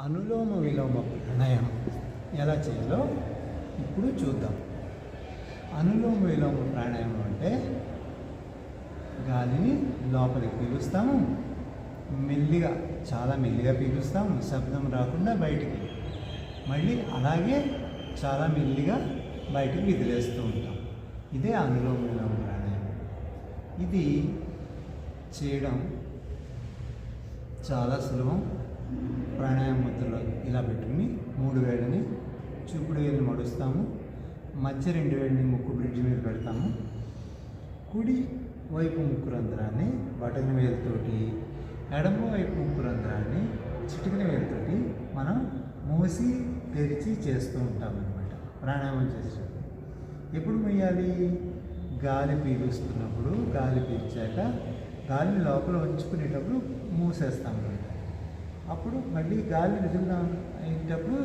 అనులోమ విలోమ ప్రాణాయామం ఎలా చేయాలో ఇప్పుడు చూద్దాం. అనులోమ విలోమ ప్రాణాయామం అంటే గాలిని లోపలికి పీలుస్తాము. మెల్లిగా చాలా మెల్లిగా పీలుస్తాము. శబ్దం రాకుండా బయటికి. మళ్ళీ అలాగే చాలా మెల్లిగా బయటికి విదిలేస్తూ ఉంటాం. ఇదే అనులోమ విలోమ ప్రాణాయామం ఇది చేయడం చాలా సులభం. ప్రాణాయామ ముద్రలో ఇలా పెట్టుకుని మూడు వేలని చూపుడు వేలు మడుస్తాము. మధ్య రెండు వేలని ముక్కు బ్రిడ్జ్ మీద పెడతాము. కుడి వైపు ముక్కు రంధ్రాన్ని బటన్ వేలుతోటి ఎడమ వైపు ముక్కు రంధ్రాన్ని చిటికిన వేలుతోటి మనం మూసి తెరిచి చేస్తూ ఉంటాం అనమాట ప్రాణాయామం చేసేటప్పుడు. ఎప్పుడు మొయ్యాలి? గాలి పీలుస్తున్నప్పుడు గాలి పీల్చాక గాలిని లోపల ఉంచుకునేటప్పుడు మూసేస్తాం అప్పుడు మళ్ళీ గాలి విడుదల అయ్యేటప్పుడు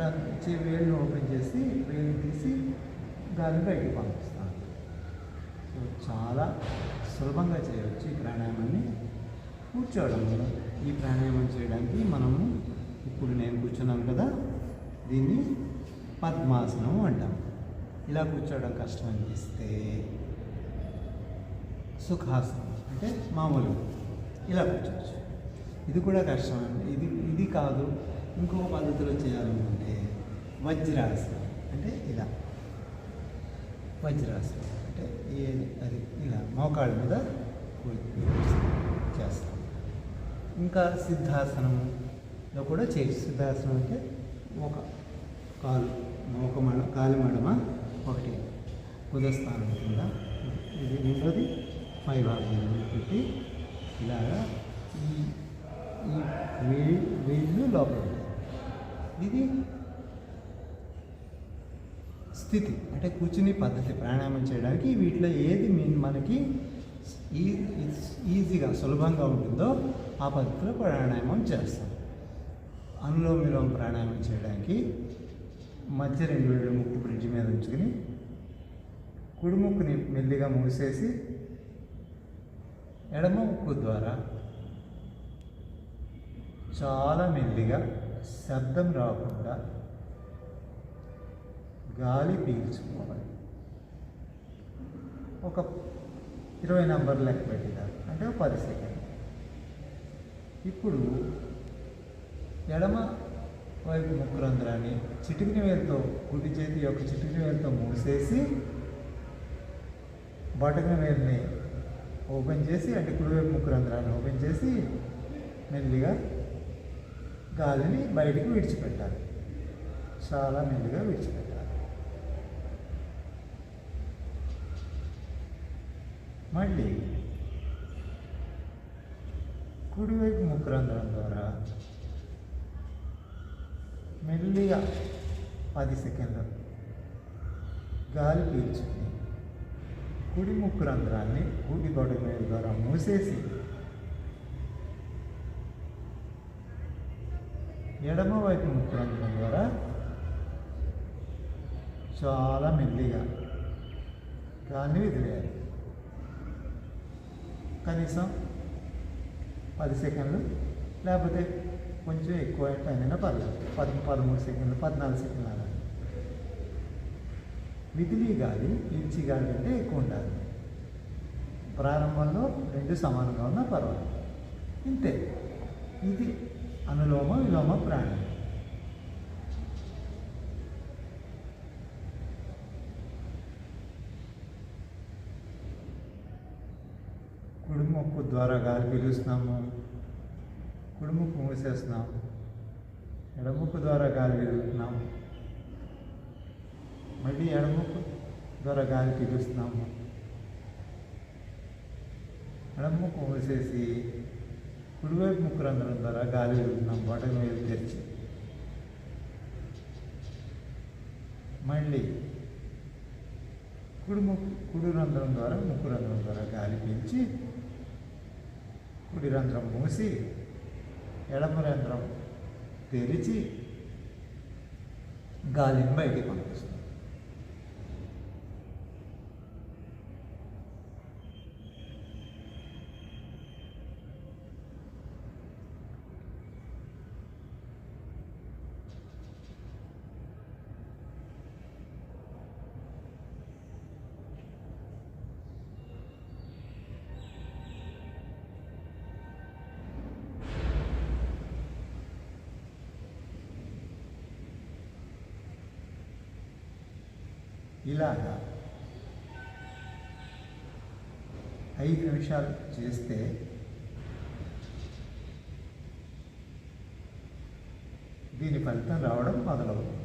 ర- వేలుని ఓపెన్ చేసి వేలు తీసి గాలిని బయటకు పంపిస్తాను. సో చాలా సులభంగా చేయవచ్చు ఈ ప్రాణాయామాన్ని. కూర్చోవడం ఈ ప్రాణాయామం చేయడానికి మనము ఇప్పుడు నేను కూర్చున్నాను కదా దీన్ని పద్మాసనం అంటాం. ఇలా కూర్చోవడం కష్టం అనిపిస్తే సుఖాసనం అంటే మామూలు ఇలా కూర్చోవచ్చు. ఇది కూడా కష్టం అండి. ఇది ఇది కాదు ఇంకో పద్ధతిలో చేయాలనుకుంటే వజ్రాసనం. అంటే ఇలా. వజ్రాసనం. అంటే ఏ అది ఇలా మోకాళ్ళ మీద చేస్తాం. ఇంకా సిద్ధాసనంలో కూడా చేయొచ్చు. సిద్ధాసనం అంటే ఒక కాలు ఒక మడ కాలి మడమ ఒకటి. ఉదస్థానం కింద ఇది రెండోది. పై భాగం పెట్టి ఇలాగా ఈ ఈ వే- వేళ్ళు లోపల ఇది స్థితి అంటే కూర్చుని పద్ధతి ప్రాణాయామం చేయడానికి వీటిలో ఏది మీ- మనకి ఈ ఈజీగా సులభంగా ఉంటుందో ఆ పద్ధతిలో ప్రాణాయామం చేస్తాం. అనులోమ విలోమ ప్రాణాయామం చేయడానికి మధ్య రెండు వేళ్ళు ముక్కు బ్రిడ్జ్ మీద ఉంచుకుని కుడిముక్కుని మెల్లిగా మూసేసి ఎడమ ముక్కు ద్వారా చాలా మెల్లిగా శబ్దం రాకుండా గాలి పీల్చుకోవాలి. ఒక ఇరవై నంబర్ లెక్క పెట్టినారు. అంటే పది సెకండ్ ఇప్పుడు ఎడమ వైపు ముక్కు రంధ్రాన్ని చిటికిన వేలతో కుడి చేతి యొక్క చిటికిన వేలతో మూసేసి బటకిన వేలుని ఓపెన్ చేసి అంటే కుడివైపు ముక్కు రంధ్రాన్ని ఓపెన్ చేసి మెల్లిగా గాలిని బయటికి విడిచిపెట్టాలి. చాలా మెల్లిగా విడిచిపెట్టాలి. మళ్ళీ కుడివైపు ముక్కు రంధ్రం ద్వారా మెల్లిగా పది సెకండ్లు గాలి పీల్చుకుని కుడి ముక్కు రంధ్రాన్ని కుడి గొడవ ద్వారా మూసేసి ఎడమ వైపు ముక్కు ద్వారా చాలా మెల్లిగా. దాన్ని వదిలేయాలి. కనీసం పది సెకండ్లు లేకపోతే కొంచెం ఎక్కువ టైం అయినా పర్లేదు. పది పదమూడు సెకండ్లు పద్నాలుగు సెకండ్లు అలా. విదిలి గాలి పీల్చి గాలి అంటే ఎక్కువ ఉండాలి. ప్రారంభంలో రెండు సమానంగా ఉన్నా పర్వాలేదు. ఇంతే. ఇది అనులోమ విలోమ ప్రాణం కుడి ముక్కు ద్వారా గాలి పీలుస్తున్నాము కుడి ముక్కు మూసేస్తున్నాం ఎడముక్కు ద్వారా గాలి పీలుస్తున్నాం మళ్ళీ ఎడముక్కు ద్వారా గాలి పీలుస్తున్నాము ఎడముక్కు మూసేసి కుడివైపు ముక్కు రంధ్రం ద్వారా గాలి వెళ్తున్నాం బటన్ మీద తెరిచి మళ్ళీ కుడి ముక్కు కుడి రంధ్రం ద్వారా ముక్కు రంధ్రం ద్వారా గాలి పీల్చి కుడి రంధ్రం మూసి ఎడమ రంధ్రం తెరిచి గాలిని బయటికి పంపిస్తుంది ఇలాగా ఐదు నిమిషాలు చేస్తే దీని ఫలితం రావడం మొదలవుతుంది.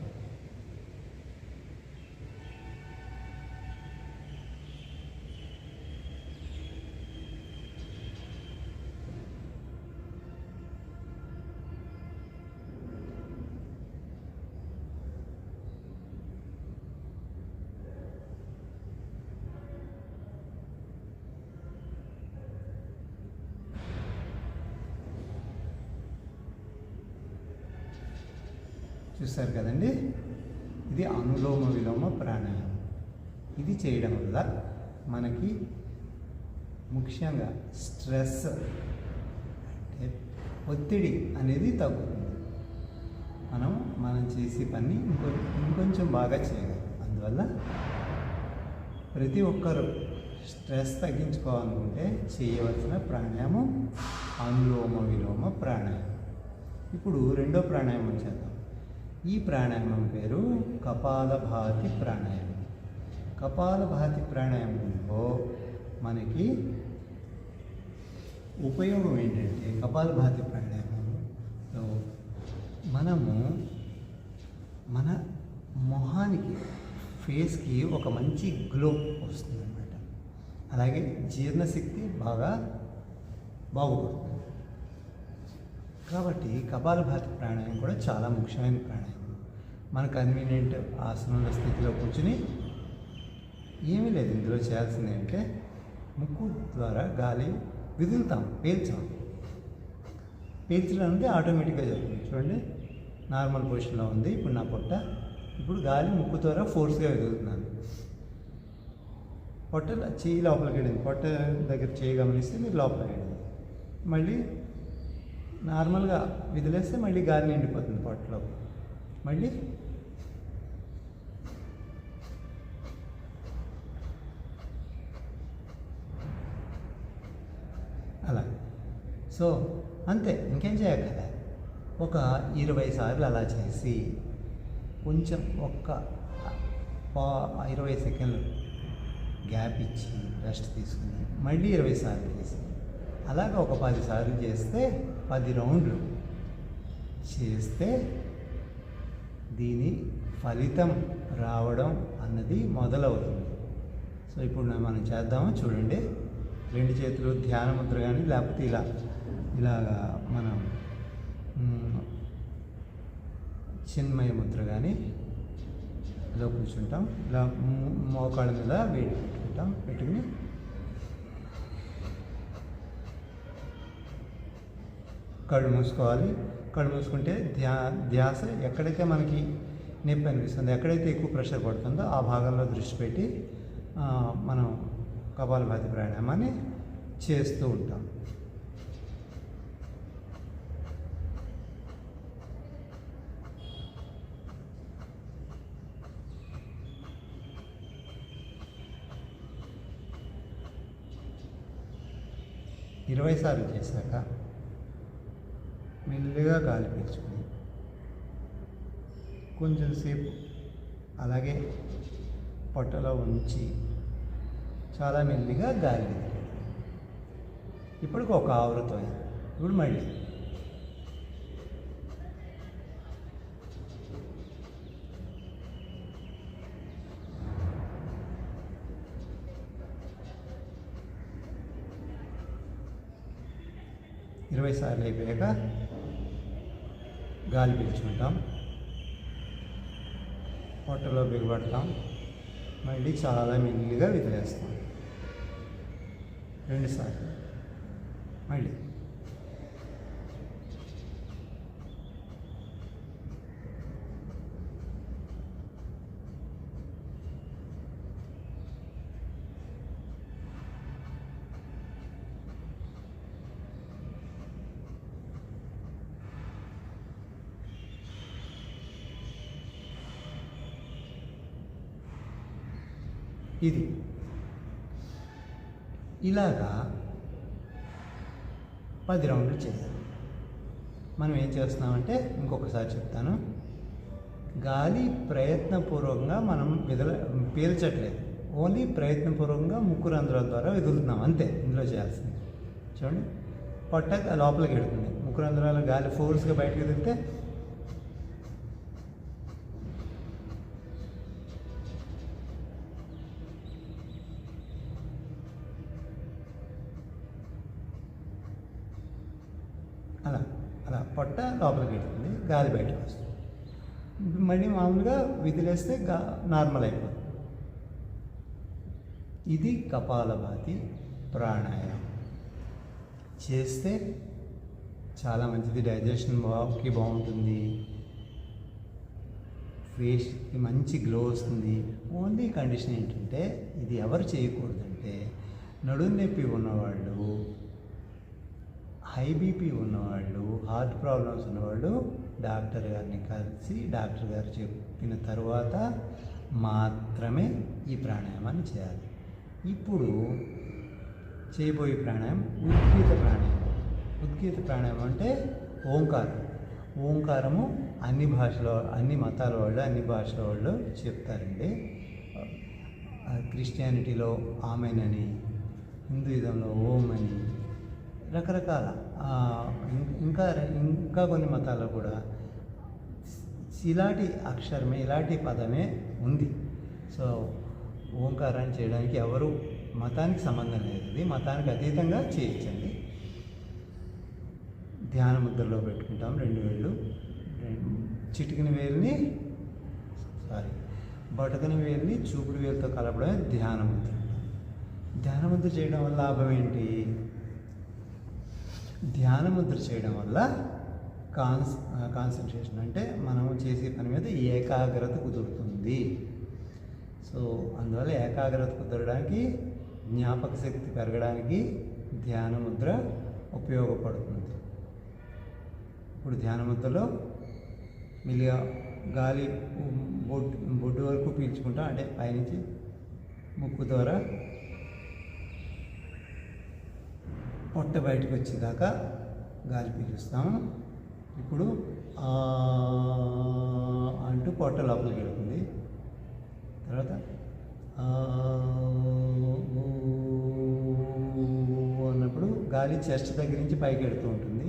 చూస్తారు కదండి? ఇది అనులోమ విలోమ ప్రాణాయామం. ఇది చేయడం వల్ల మనకి ముఖ్యంగా స్ట్రెస్ అంటే ఒత్తిడి అనేది తగ్గుతుంది. మనం మనం చేసే పని ఇంకొ ఇంకొంచెం బాగా చేయగలం అందువల్ల ప్రతి ఒక్కరూ స్ట్రెస్ తగ్గించుకోవాలనుకుంటే చేయవలసిన ప్రాణాయామం అనులోమ విలోమ ప్రాణాయామం. ఇప్పుడు రెండో ప్రాణాయామం చేద్దాం. ఈ ప్రాణాయామం పేరు కపాలభాతి ప్రాణాయామం. కపాలభాతి ప్రాణాయామంలో మనకి ఉపయోగం ఏంటంటే కపాలభాతి ప్రాణాయామంలో మనము మన మొహానికి ఫేస్కి ఒక మంచి గ్లో వస్తుందన్నమాట. అలాగే జీర్ణశక్తి బాగా బాగుపడుతుంది. కాబట్టి కపాలభాతి ప్రాణాయామం కూడా చాలా ముఖ్యమైన ప్రాణాయామం మన కన్వీనియంట్ ఆసనంలో స్థితిలో కూర్చుని ఏమీ లేదు. ఇందులో చేయాల్సింది ఏంటంటే ముక్కు ద్వారా గాలి విదులుతాం పీల్చాం. పీల్చడం అంటే ఆటోమేటిక్గా జరుగుతుంది. చూడండి నార్మల్ పొజిషన్లో ఉంది. ఇప్పుడు నా పొట్ట ఇప్పుడు గాలి ముక్కు ద్వారా ఫోర్స్గా వెదుగుతున్నాను పొట్ట చేయి లోపలికి వెళ్ళింది. పొట్ట దగ్గర చేయి గమనిస్తే మీరు లోపలికి వెళ్ళింది. మళ్ళీ నార్మల్గా విదిలేస్తే మళ్ళీ గాలి నిండిపోతుంది పొట్టలో మళ్ళీ? అలా. సో అంతే ఇంకేం చేయక్కర్లే. ఒక ఇరవై సార్లు అలా చేసి కొంచెం ఒక్క పా ఇరవై సెకండ్లు గ్యాప్ ఇచ్చి రెస్ట్ తీసుకుని మళ్ళీ ఇరవై సార్లు చేసి అలాగ ఒక పదిసార్లు చేస్తే పది రౌండ్లు. చేస్తే దీని ఫలితం రావడం అన్నది మొదలవుతుంది. సో ఇప్పుడు మనం చేద్దాము చూడండి. రెండు చేతులు ధ్యాన ముద్ర కానీ లేకపోతే ఇలా ఇలాగా మనం చిన్మయ ముద్ర కానీ ఇలా కూర్చుంటాం. ఇలా మోకాళ్ళ మీద వేడి పెట్టుకుంటాం. పెట్టుకుని కళ్ళు మూసుకోవాలి. కళ్ళు మూసుకుంటే ధ్యా ధ్యాస ఎక్కడైతే మనకి నొప్పి అనిపిస్తుంది ఎక్కడైతే ఎక్కువ ప్రెషర్ పడుతుందో ఆ భాగంలో దృష్టి పెట్టి మనం కపాలభాతి ప్రాణాయామాన్ని చేస్తూ ఉంటాం. ఇరవై సార్లు చేశాక మెల్లిగా గాలి పీల్చుకుని కొంచెం సేపు అలాగే పొట్టలో ఉంచి చాలా మెల్లిగా గాలి వదిలేయడం. ఇప్పటికి ఒక ఆవృతం అయింది ఇప్పుడు మళ్ళీ ఇరవై సార్లు అయిపోయాక గాలి పీల్చుకుంటాం. పొట్టలో బిగబడతాం మళ్ళీ చాలా మెల్లిగా వదిలేస్తాం రెండుసార్లు మళ్ళీ. ఇది. ఇలాగా పది రౌండ్లు చేయాలి మనం ఏం చేస్తున్నామంటే ఇంకొకసారి చెప్తాను. గాలి ప్రయత్నపూర్వకంగా మనం విదల పీల్చట్లేదు. ఓన్లీ ప్రయత్నపూర్వకంగా ముక్కు రంధ్రాల ద్వారా వెదులుతున్నాం. అంతే ఇందులో చేయాల్సింది. చూడండి. పొట్ట లోపలికి వెళ్తుంది. ముక్కు రంధ్రాల గాలి ఫోర్స్గా బయటకు వదిలితే అలా అలా పొట్ట లోపలికి వెళ్తుంది గాలి బయటకు వస్తుంది. మళ్ళీ మామూలుగా విదిలేస్తే గా నార్మల్ అయిపోతుంది. ఇది కపాలభాతి ప్రాణాయామం. చేస్తే చాలా మంచిది డైజెషన్ బాబుకి బాగుంటుంది ఫేస్కి మంచి గ్లో వస్తుంది. ఓన్లీ కండిషన్ ఏంటంటే ఇది ఎవరు చేయకూడదంటే నడుం నొప్పి ఉన్నవాళ్ళు హై బీపీ ఉన్నవాళ్ళు హార్ట్ ప్రాబ్లమ్స్ ఉన్నవాళ్ళు డాక్టర్ గారిని కలిసి డాక్టర్ గారు చెప్పిన తర్వాత మాత్రమే ఈ ప్రాణాయామాన్ని చేయాలి. ఇప్పుడు చేయబోయే ప్రాణాయామం ఉద్గీత ప్రాణాయామం. ఉద్గీత ప్రాణాయామం అంటే ఓంకారం. ఓంకారము అన్ని భాషల అన్ని మతాల వాళ్ళు అన్ని భాషల వాళ్ళు చెప్తారండి. క్రిస్టియానిటీలో ఆమెనని హిందూయిజంలో ఓం అని రకరకాల ఇంకా ఇంకా కొన్ని మతాల్లో కూడా ఇలాంటి అక్షరమే ఇలాంటి పదమే ఉంది. సో ఓంకారాన్ని చేయడానికి ఎవరు మతానికి సంబంధం లేదు. ఇది మతానికి అతీతంగా చేయించండి. ధ్యాన ముద్రలో పెట్టుకుంటాం రెండు వేళ్ళు. రెండు చిటికిన వేలుని సారీ బటకని వేలుని చూపుడు వేలుతో కలపడమే ధ్యాన ముద్ర. ధ్యాన ముద్ర చేయడం వల్ల లాభం ఏంటి? ధ్యాన ముద్ర చేయడం వల్ల కాన్స్ కాన్సన్ట్రేషన్ అంటే మనం చేసే పని మీద ఏకాగ్రత కుదురుతుంది. సో అందువల్ల ఏకాగ్రత కుదరడానికి జ్ఞాపక శక్తి పెరగడానికి ధ్యాన ముద్ర ఉపయోగపడుతుంది. ఇప్పుడు ధ్యాన ముద్రలో మెల్లిగా గాలి బొడ్డు బొడ్డు వరకు పీల్చుకుంటాం అంటే పైనుంచి ముక్కు ద్వారా పొట్ట బయటకు వచ్చేదాకా గాలి పీలుస్తాము ఇప్పుడు ఆ అంటూ పొట్ట లోపలికి వెళ్తుంది తర్వాత ఊ అన్నప్పుడు గాలి చెస్ట్ దగ్గర నుంచి పైకి వెళ్తూ ఉంటుంది.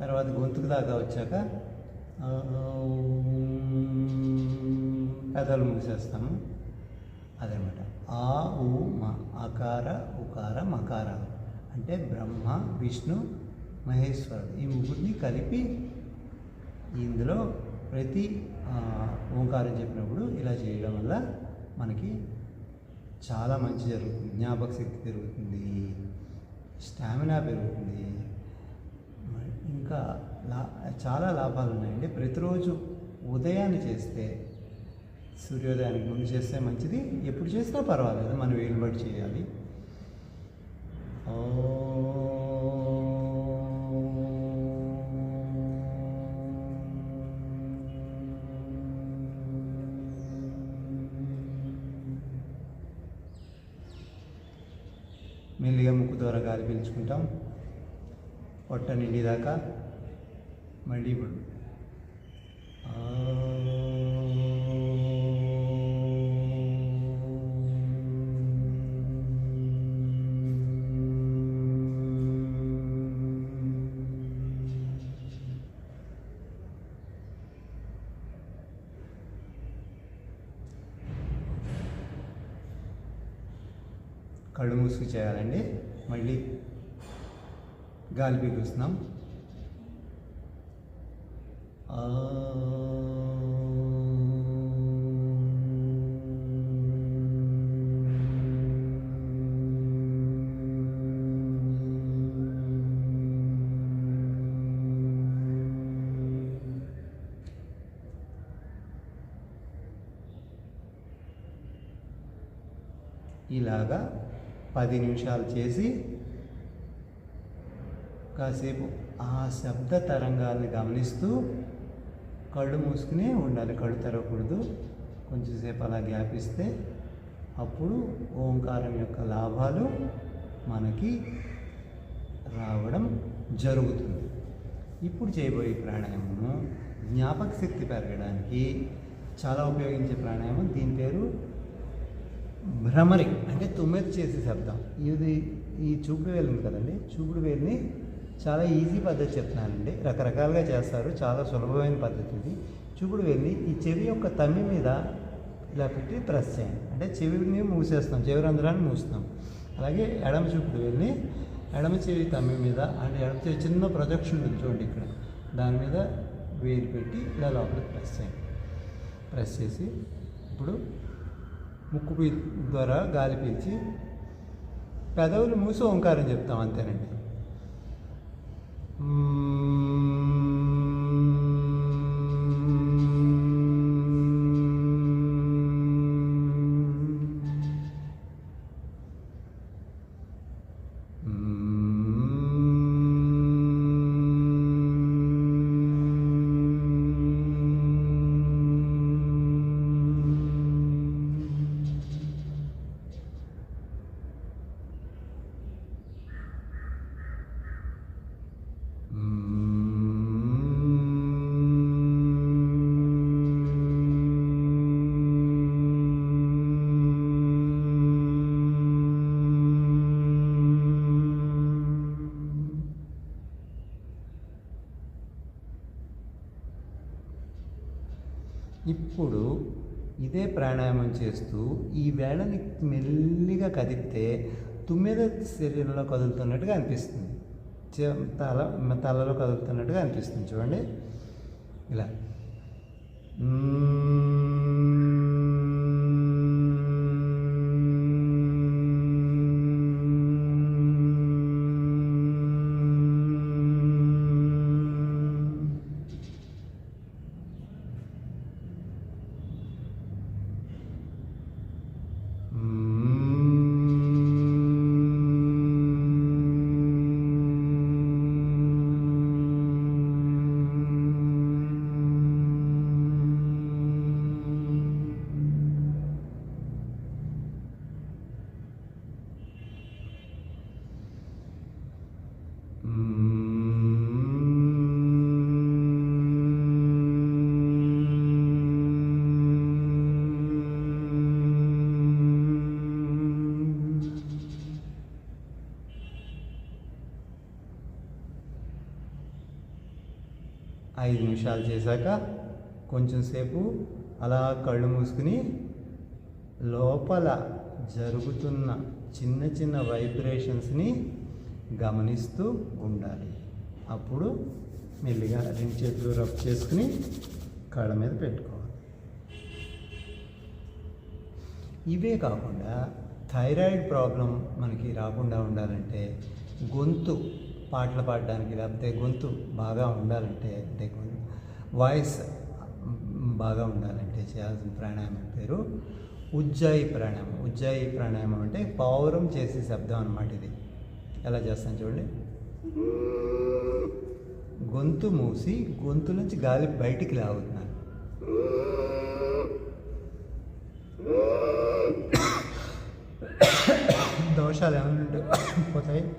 తర్వాత గొంతుకు దాకా వచ్చాక ఆ, పెదాలు మూసేస్తాము. అదనమాట. ఆ ఉ మ అకార ఉకార మకార. అంటే బ్రహ్మ విష్ణు మహేశ్వరుడు. ఈ ముగ్గురిని కలిపి ఇందులో ప్రతి ఓంకారం చెప్పినప్పుడు ఇలా చేయడం వల్ల మనకి చాలా మంచి జరుగుతుంది. జ్ఞాపక శక్తి పెరుగుతుంది. స్టామినా పెరుగుతుంది. ఇంకా లా చాలా లాభాలు ఉన్నాయండి. ప్రతిరోజు ఉదయాన్నే చేస్తే సూర్యోదయానికి ముందు చేస్తే మంచిది. ఎప్పుడు చేసినా పర్వాలేదు. మనం వేలుబడి చేయాలి. ఓ ద్వారా గాలి పీల్చుకుంటాం. పొట్ట నిండిదాకా మళ్ళీ ఇప్పుడు. కళ్ళు మూసుకు చేయాలండి. మళ్ళీ గాలి పీలుస్తున్నాం ఇలాగా పది నిమిషాలు చేసి కాసేపు ఆ శబ్ద తరంగాల్ని గమనిస్తూ కళ్ళు మూసుకునే ఉండాలి. కళ్ళు తెరవకూడదు. కొంచెంసేపు అలా గ్యాప్ ఇస్తే అప్పుడు ఓంకారం యొక్క లాభాలు మనకి రావడం జరుగుతుంది. ఇప్పుడు చేయబోయే ప్రాణాయామము జ్ఞాపక శక్తి పెరగడానికి చాలా ఉపయోగించే ప్రాణాయామం. దీని పేరు భ్రమరి అంటే తుమ్మెది చేసే శబ్దం. ఇది ఈ చూపుడు వేలు ఉంది కదండి. చూపుడు వేలుని చాలా ఈజీ పద్ధతి చెప్తున్నానండి రకరకాలుగా చేస్తారు. చాలా సులభమైన పద్ధతి ఇది. చూపుడు వేలుని ఈ చెవి యొక్క తమ్మి మీద ఇలా పెట్టి ప్రెస్ చేయండి. అంటే చెవిని మూసేస్తాం. చెవి రంధ్రాన్ని మూస్తాం. అలాగే ఎడమ చూపుడు వేలుని ఎడమ చెవి తమ్మి మీద అంటే ఎడమ చెవి చిన్న ప్రొజెక్షన్ ఉంటుంది చూడండి ఇక్కడ. దాని మీద వేలు పెట్టి ఇలా లోపలికి ప్రెస్ చేయండి. ప్రెస్ చేసి ఇప్పుడు ముక్కు పీ ద్వారా గాలి పీల్చి పెదవులు మూసి ఓంకారం చెప్తాం అంతేనండి. ఇప్పుడు ఇదే ప్రాణాయామం చేస్తూ ఈ వేళని మెల్లిగా కదిపితే తుమ్మెద శరీరంలో కదులుతున్నట్టుగా అనిపిస్తుంది. చే- తల తలలో కదులుతున్నట్టుగా అనిపిస్తుంది. చూడండి. ఇలా. ఐదు నిమిషాలు చేశాక కొంచెం సేపు అలా కళ్ళు మూసుకుని లోపల జరుగుతున్న చిన్న చిన్న వైబ్రేషన్స్ని గమనిస్తూ ఉండాలి. అప్పుడు మెల్లిగా రెండు చేతులు రబ్ చేసుకుని కళ్ళ మీద పెట్టుకోవాలి. ఇవే కాకుండా థైరాయిడ్ ప్రాబ్లం మనకి రాకుండా ఉండాలంటే గొంతు పాటలు పాడడానికి లేకపోతే గొంతు బాగా ఉండాలంటే అంటే వాయిస్ బాగా ఉండాలంటే చేయాల్సిన ప్రాణాయామం పేరు ఉజ్జాయి ప్రాణాయామం. ఉజ్జాయి ప్రాణాయామం అంటే పావురం చేసే శబ్దం అన్నమాట ఇది. ఎలా చేస్తాను చూడండి. గొంతు మూసి గొంతు నుంచి గాలి బయటికి లాగుతున్నాను. దోషాలు ఏమైనా ఉంటే పోతాయి.